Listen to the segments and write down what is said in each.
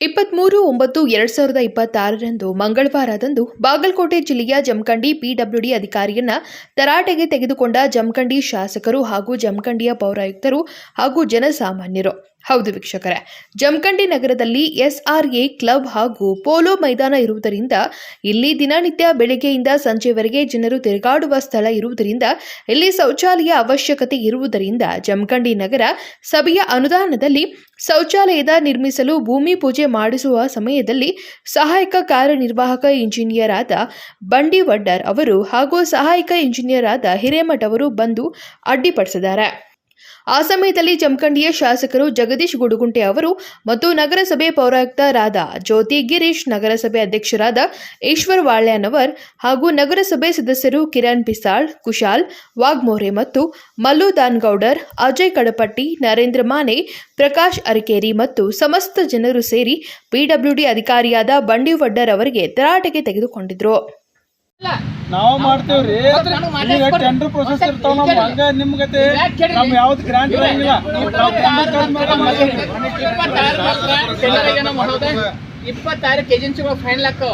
ಇಪ್ಪತ್ಮೂರು, ಒಂಬತ್ತು, ಎರಡ್ ಸಾವಿರದ ಇಪ್ಪತ್ತಾರರಂದು ಮಂಗಳವಾರದಂದು ಬಾಗಲಕೋಟೆ ಜಿಲ್ಲೆಯ ಜಮಖಂಡಿ ಪಿಡಬ್ಲ್ಯೂಡಿ ಅಧಿಕಾರಿಯನ್ನ ತರಾಟೆಗೆ ತೆಗೆದುಕೊಂಡ ಜಮಖಂಡಿ ಶಾಸಕರು ಹಾಗೂ ಜಮಖಂಡಿಯ ಪೌರಾಯುಕ್ತರು ಹಾಗೂ ಜನಸಾಮಾನ್ಯರು. ಹೌದು ವೀಕ್ಷಕರೇ. ಜಮಖಂಡಿ ನಗರದಲ್ಲಿ ಎಸ್ಆರ್ಎ ಕ್ಲಬ್ ಹಾಗೂ ಪೋಲೋ ಮೈದಾನ ಇರುವುದರಿಂದ ಇಲ್ಲಿ ದಿನನಿತ್ಯ ಬೆಳಗ್ಗೆಯಿಂದ ಸಂಜೆವರೆಗೆ ಜನರು ತಿರುಗಾಡುವ ಸ್ಥಳ ಇರುವುದರಿಂದ ಇಲ್ಲಿ ಶೌಚಾಲಯ ಅವಶ್ಯಕತೆ ಇರುವುದರಿಂದ ಜಮಖಂಡಿ ನಗರ ಸಭೆಯ ಅನುದಾನದಲ್ಲಿ ಶೌಚಾಲಯದ ನಿರ್ಮಿಸಲು ಭೂಮಿ ಪೂಜೆ ಮಾಡಿಸುವ ಸಮಯದಲ್ಲಿ ಸಹಾಯಕ ಕಾರ್ಯನಿರ್ವಾಹಕ ಇಂಜಿನಿಯರ್ ಆದ ಬಂಡಿ ವಡ್ಡರ್ ಅವರು ಹಾಗೂ ಸಹಾಯಕ ಇಂಜಿನಿಯರ್ ಆದ ಹಿರೇಮಠ್ ಅವರು ಬಂದು ಅಡ್ಡಿಪಡಿಸಿದ್ದಾರೆ. ಆ ಸಮಯದಲ್ಲಿ ಜಮಖಂಡಿಯ ಶಾಸಕರು ಜಗದೀಶ್ ಗುಡುಗುಂಟೆ ಅವರು ಮತ್ತು ನಗರಸಭೆ ಪೌರಾಯುಕ್ತರಾದ ಜ್ಯೋತಿ ಗಿರೀಶ್, ನಗರಸಭೆ ಅಧ್ಯಕ್ಷರಾದ ಈಶ್ವರ್ ವಾಳ್ಯಾನವರ್ ಹಾಗೂ ನಗರಸಭೆ ಸದಸ್ಯರು ಕಿರಣ್ ಪಿಸಾಳ್, ಕುಶಾಲ್ ವಾಗ್ಮೋರೆ ಮತ್ತು ಮಲ್ಲು ದಾನ್ಗೌಡರ್, ಅಜಯ್ ಕಡಪಟ್ಟಿ, ನರೇಂದ್ರ ಮಾನೆ, ಪ್ರಕಾಶ್ ಅರಕೇರಿ ಮತ್ತು ಸಮಸ್ತ ಜನರು ಸೇರಿ ಪಿಡಬ್ಲ್ಯೂಡಿ ಅಧಿಕಾರಿಯಾದ ಬಂಡಿ ವಡ್ಡರ್ ಅವರಿಗೆ ತರಾಟೆಗೆ ತೆಗೆದುಕೊಂಡಿದ್ರು. ನಾವು ಮಾಡ್ತೇವ್ರಿ ಈಗ. ಟೆಂಡರ್ ಪ್ರೊಸೆಸ್ ಇರ್ತಾವ ನಮ್ ಹಂಗ ನಿಮ್ ಗತೆ? ನಮ್ ಯಾವ್ದು ಗ್ರಾಂಟ್ ಇರಂಗಿಲ್ಲ. ಇಪ್ಪತ್ತಾರು ಕೆಜಿ ಫೈನಲ್ ಹಾಕವ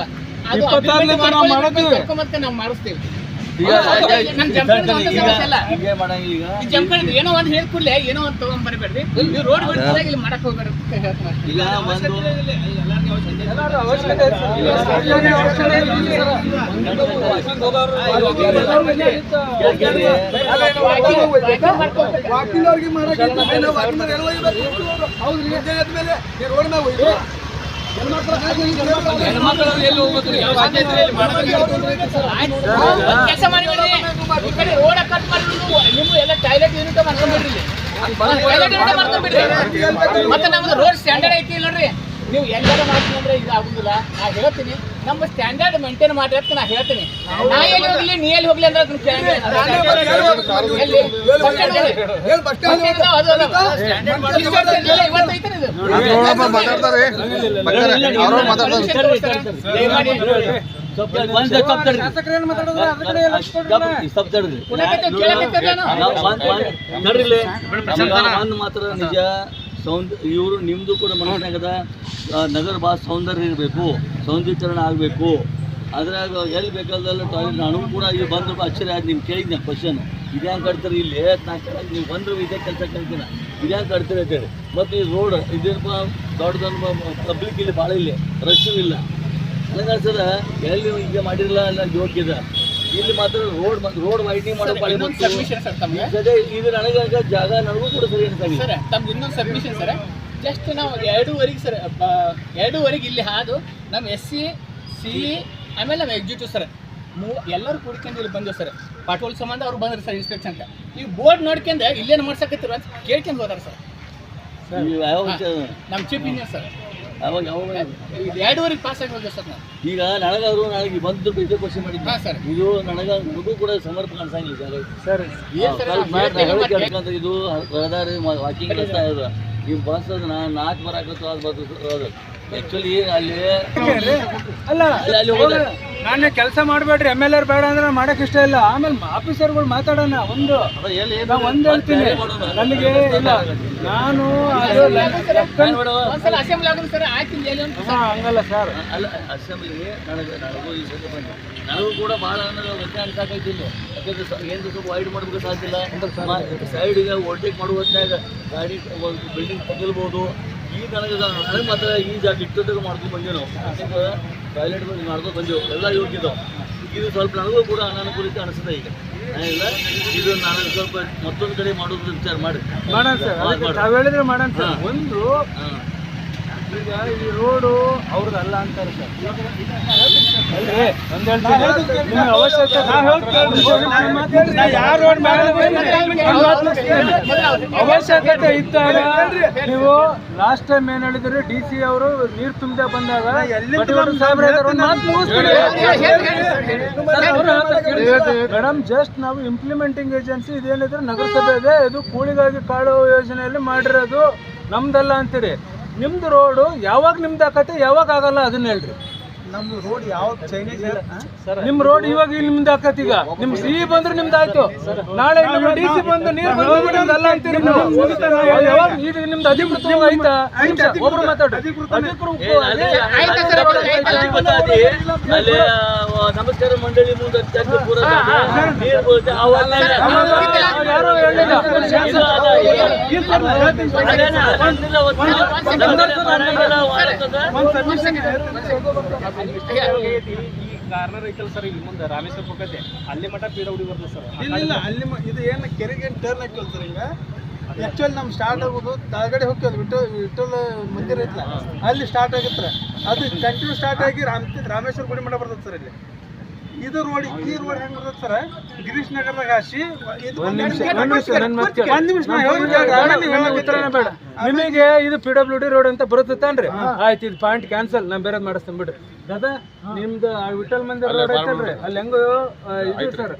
ಅದು. ಕರ್ಕೊಂಬಂದ್ಕೆ ನಾವು ಮಾಡಿಸ್ತೀವಿ ಹೀಗೆ ಏನೋ ಒಂದು ಹೇಳ್ ಏನೋ ಒಂದು ತಗೊಂಡ್ ಬರಬೇಡ್ರಿ ನೀವು ರೋಡ್ ಬಿಡ್ತಾರೆ ಇಲ್ಲಿ ಮಾಡಕ್ ಹೋಗ್ಬೇಡ್ರಿ. ವಾಕಿಂಗ್ ಹೌದ್ರಿ ರೋಡ್ ಮ್ಯಾಗ ಹೋಯ್ತು. ಒಂದ್ ಕೆಲ್ಸ ಮಾಡಿ ರೋಡ್ ಕಟ್ ಮಾಡಿದ್ರು ನೀವು ಎಲ್ಲ ಟಾಯ್ಲೆಟ್ ಯೂನಿಟ್ ಮಾಡ್ಕೊಂಡ್ಬಿಡ್ರಿ ಮತ್ತೆ ನಮ್ದು ರೋಡ್ ಸ್ಟ್ಯಾಂಡರ್ಡ್ ಐತಿ ಇಲ್ಲ ನೋಡ್ರಿ. ನೀವು ಎಲ್ಲರೂ ಮಾಡ್ತೀನಿ ಅಂದ್ರೆ ಇದು ಆಗುದಿಲ್ಲ. ನಾ ಹೇಳ್ತೀನಿ ನಮ್ಮ ಸ್ಟ್ಯಾಂಡರ್ಡ್ ಮೇಂಟೈನ್ ಮಾಡಿ ಅಂತ ನಾ ಹೇಳ್ತೀನಿ. ನಾ ಎಲ್ಲಿ ಹೋಗ್ಲಿ ನೀ ಎಲ್ಲಿ ಹೋಗ್ಲಿ ಅಂದ್ರೆ ಅದನ್ನ ಕೇಳಂಗಿಲ್ಲ. ಮಾತ್ರ ನಿಜ. ಸೌಂದ್ ಇವರು ನಿಮ್ದು ಕೂಡ ಮನಸ್ಸಿನಾಗದ ನಗರ ಭಾಳ ಸೌಂದರ್ಯ ಇರಬೇಕು ಸೌಂದರ್ಯೀಕರಣ ಆಗಬೇಕು. ಅದ್ರಾಗ ಎಲ್ಲಿ ಬೇಕಾದಲ್ಲ ಟಾಯ್ಲೆಟ್ ನನಗೂ ಕೂಡ ಇಲ್ಲಿ ಬಂದ್ರು ಆಶ್ಚರ್ಯ ಆಯ್ತು ನಿಮ್ಗೆ ಕೇಳಿದ್ನ ಕ್ವಶನ್ ಇದ್ಯಾಂಗೆ ಕಟ್ತಾರೆ ಇಲ್ಲಿ? ನೀವು ಬಂದ್ರು ಇದೇ ಕೆಲಸ ಕೇಳ್ತೀನಿ ಇದ್ಯಾಂಗೆ ಕಟ್ತೀರಿ ಅಂತೇಳಿ. ಮತ್ತು ಈ ರೋಡ್ ಇದೇನಪ್ಪ ದೊಡ್ಡದನ್ನು ಪಬ್ಲಿಕ್ ಇಲ್ಲಿ ಭಾಳ ಇಲ್ಲಿ ರಶ್ಶೂ ಇಲ್ಲ. ನನಗೆ ಅನ್ಸದ ಎಲ್ಲಿ ನೀವು ಈಗ ಮಾಡಿರಲ್ಲ ಅಲ್ಲ ಯೋಗ್ಯದ ಇಲ್ಲಿ ಮಾತ್ರ ರೋಡ್ ರೋಡ್ ವೈಡ್ನಿಂಗ್ ಮಾಡೋ ಪಾಳಿ ಇದು ನನಗೆ ಜಾಗ ನನಗೂ ಕೂಡ ಸರಿ ಅಂತ ಸರ್ ತಮ್ದು ಇನ್ನೊಂದು ಸಬ್ಮಿಷನ್ ಸರ್. ಜಸ್ಟ್ ನಾವು ಎರಡೂವರೆಗೆ ಸರ್ ಎರಡೂವರೆಗೆ ಇಲ್ಲಿ ಹಾದು ನಮ್ಮ ಎಸ್ ಸಿ ಸಿ ಆಮೇಲೆ ನಮ್ಮ ಎಕ್ಸಿಕ್ಯೂಟಿವ್ ಸರ್ ಮೂ ಎಲ್ಲರೂ ಕೂಡ್ಕೊಂಡು ಇಲ್ಲಿ ಬಂದೆವು ಸರ್ ಪಾಟೋಲ್ ಸಂಬಂಧ ಅವ್ರು ಬಂದ್ರು ಸರ್ ಇನ್ಸ್ಪೆಕ್ಷನ್ ಅಂತ ಈ ಬೋರ್ಡ್ ನೋಡ್ಕೊಂಡು ಇಲ್ಲೇನು ಮಾಡ್ಸಕತ್ತಿರ ಅಂತ ಕೇಳ್ಕೊಂಡು ಹೋದಾರ ಸರ್. ನಮ್ಮ ಚೀಫ್ ಇಂಜಿನಿಯರ್ ಸರ್ ಯಾವಾಗ ಯಾವಾಗ ಎರಡೂವರೆಗೆ ಪಾಸ್ ಆಗಿ ಸರ್ ನಾವು. ಈಗ ಅವರು ನನಗೆ ಬಂದು ಇದು ಕ್ವಶನ್ ಮಾಡಿದ್ದೆ ಸರ್. ಇದು ನನಗೆ ನನಗೂ ಕೂಡ ಸಮರ್ಪಕ ಅನ್ಸಂಗಿಲ್ಲ ಸರ್. ಸರ್ ಇದು ರಹದಾರಿ ವಾಕಿಂಗ್ ರಸ್ತೆ ನೀವು ಬಸ್ ಅದು ನಾ ನಾಲ್ಕು ಬರಾಕತ್ತು ಅದು ಬಸ್ ಆ್ಯಕ್ಚುಲಿ ಅಲ್ಲಿ ಅಲ್ಲ. ಅಲ್ಲಿ ಅಲ್ಲಿ ಹೋಗೋದು. ನಾನೇ ಕೆಲಸ ಮಾಡಬೇಡ್ರಿ ಎಂ ಎಲ್ ಆರ್ ಬೇಡ ಅಂದ್ರೆ ಮಾಡಕ್ ಇಷ್ಟ ಇಲ್ಲ. ಆಮೇಲೆ ಆಫೀಸರ್ಗಳು ಮಾತಾಡೋಣ ಒಂದು. ಒಂದ್ ಹೇಳ್ತೀನಿ. ನನಗೆ ಇಲ್ಲ. ನಾನು ಹಂಗಲ್ಲ ಸರ್ ಅಲ್ಲ ಅಸೆಂಬ್ಲಿ ನನಗೆ ನನಗೂ ಈ ಸಲ ಬಂತು ನನಗೂ ಕೂಡ ಭಾಳ ಅನ್ನೋದು ವ್ಯತ್ಯಾಸ ಅನ್ಸಾಕೈತಿಲ್ಲ ಯಾಕಂದ್ರೆ ಏನು ಸ್ವಲ್ಪ ವೈಡ್ ಮಾಡ್ಬೇಕು ಸಾಧ್ಯ ಇಲ್ಲ. ಸೈಡಿಗೆ ಓವರ್ಟೇಕ್ ಮಾಡುವ ಹೊತ್ನ್ಯಾಗ ಗಾಡಿ ಬಿಲ್ಡಿಂಗ್ ತಗಲ್ಬೋದು. ಈ ನನಗೆ ನನಗೆ ಮಾತ್ರ ಈ ಜಾಗ ಇಟ್ಟದಾಗ ಮಾಡ್ಕೊಂಡು ಬಂದೆವು ನಾವು ಯಾಕಂದ್ರೆ ಟಾಯ್ಲೆಟ್ ಬಂದು ಮಾಡ್ಕೊಂಡು ಬಂದೆವು. ಎಲ್ಲ ಯೋಗ್ಯದವು ಇದು ಸ್ವಲ್ಪ ನನಗೂ ಕೂಡ ಅನಾನುಕೂಲಿತ ಅನಿಸ್ತದೆ ಈಗ. ಇದು ನಾನು ಸ್ವಲ್ಪ ಮತ್ತೊಂದು ಕಡೆ ಮಾಡೋದು ವಿಚಾರ ಮಾಡಿ. ಮಾಡೋಣ ಸರ್. ಒಂದು ಈಗ ಈ ರೋಡು ಅವ್ರದ್ದಲ್ಲ ಅಂತಾರೆ ಅವಶ್ಯಕತೆ ಇದ್ದಾಗ ನೀವು ಲಾಸ್ಟ್ ಟೈಮ್ ಏನ್ ಹೇಳಿದ್ರೆ? ಡಿ ಸಿ ಅವರು ನೀರ್ ತುಂಬದೆ ಬಂದಾಗ. ಮೇಡಮ್ ಜಸ್ಟ್ ನಾವು ಇಂಪ್ಲಿಮೆಂಟಿಂಗ್ ಏಜೆನ್ಸಿ ಇದೇನಿದ್ರೆ ನಗರಸಭೆ ಇದೆ ಇದು ಕೂಳಿಗಾಗಿ ಕಾಡು ಯೋಜನೆಯಲ್ಲಿ ಮಾಡಿರೋದು ನಮ್ದಲ್ಲ ಅಂತೀರಿ. ನಿಮ್ದು ರೋಡು ಯಾವಾಗ ನಿಮ್ದು ಆಕತೆ ಯಾವಾಗ ಆಗಲ್ಲ ಅದನ್ನ ಹೇಳ್ರಿ. ನಮ್ಮ ರೋಡ್ ಯಾವ ಚೈನೀಸ್ ನಿಮ್ ರೋಡ್ ಇವಾಗ ಇಲ್ಲಿ ನಿಮ್ದು ಆಕತಿ ಈಗ. ನಿಮ್ ಸಿ ಬಂದ್ರೆ ನಿಮ್ದು ಆಯ್ತು. ನಾಳೆ ನಮ್ಮ ಡಿ ಸಿ ಬಂದು ನೀರ್ ಬಂದ್ರೆ ನಿಮ್ದು ಅಲ್ಲ ಅಂತೀರಿ ನೀವು. ಯಾವಾಗ ಇದು ನಿಮ್ದು ಅಧಿಕೃತವಾಗಿ ಆಯ್ತಾ? ಒಬ್ರು ಮಾತಾಡ್ರಿ. ಅಧಿಕೃತ ನಮಸ್ಕಾರ ಮಂಡಳಿ ಮುಂದೆ ಯಾರು ಹೇಳಿಲ್ಲ. ನಮ್ಗೆ ಕಾರ್ನರ್ ಐತಲ್ಲ ಸರ್ ಇಲ್ಲಿ ಮುಂದೆ ರಾಮೇಶ್ವರ ಪಕ್ಕತ್ತೆ ಅಲ್ಲಿ ಮಠ ಪಿ ಡಬ್ಲ್ಯೂ ಬರ್ತದೆ ಸರ್ ಇಲ್ಲ ಅಲ್ಲಿ ಇದು ಏನು ಕೆರೆಗೆ ಟರ್ನ್ ಹಾಕಿ ಸರ್ ಈಗ? ಆ್ಯಕ್ಚುಲಿ ನಮ್ಗೆ ಸ್ಟಾರ್ಟ್ ಆಗೋದು ತಳಗಡೆ ಹೋಗ್ತದೆ ವಿಠಲ್ ವಿಠಲ್ ಮಂದಿರ ಐತಲ್ಲ ಅಲ್ಲಿ ಸ್ಟಾರ್ಟ್ ಆಗಿತ್ತು ಅದು ಕಂಟಿನ್ಯೂ ಸ್ಟಾರ್ಟ್ ಆಗಿ ರಾಮ್ ರಾಮೇಶ್ವರ ಗುಡಿ ಮಠ ಬರ್ತದೆ ಸರ್ ಇಲ್ಲಿ ಇದು ರೋಡ್ ಈ ರೋಡ್ ಹೆಂಗ್ ಬರ್ತದೆ? ಸರ್ ಗಿರೀಶ್ ನಗರದಾಗ ಹಾಸಿ. ನಾ ನಿಮಗೆ ಇದು ಪಿ ಡಬ್ಲ್ಯೂ ಡಿ ರೋಡ್ ಅಂತ ಬರುತ್ತೆ ತಾನ್ರಿ? ಆಯ್ತು ಇದು ಪಾಯಿಂಟ್ ಕ್ಯಾನ್ಸಲ್ ನಾನು ಬೇರೆ ಮಾಡಿಸ್ತೇನೆ ಬಿಡ್ರಿ. ದಾದಾ ನಿಮ್ದು ಆ ವಿಠಲ್ ಮಂದಿರ ರೋಡ್ ಐತಲ್ರಿ? ಅಲ್ಲಿ ಹೆಂಗೋ ಇದು ಸರ್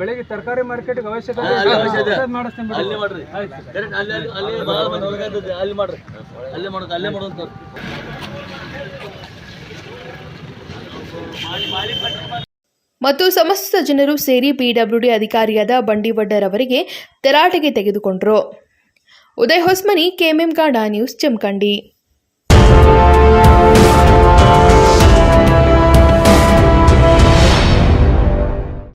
ಬೆಳಿಗ್ಗೆ ತರಕಾರಿ ಮಾರ್ಕೆಟ್ ಅವಶ್ಯಕತೆ ಮಾಡಿಸ್ತೇನೆ. ಅಲ್ಲಿ ಮಾಡ್ರಿ. ಅಲ್ಲಿ ಮಾಡೋದು ಮತ್ತು ಸಮಸ್ತ ಜನರು ಸೇರಿ ಪಿಡಬ್ಲ್ಯೂಡಿ ಅಧಿಕಾರಿಯಾದ ಬಂಡಿವಡ್ಡರ್ ಅವರಿಗೆ ತರಾಟೆಗೆ ತೆಗೆದುಕೊಂಡರು. ಉದಯ್ ಹೊಸ್ಮನಿ, ಕೆಎಂಎಂ ಕಾಂಡ ನ್ಯೂಸ್ ಜಮಖಂಡಿ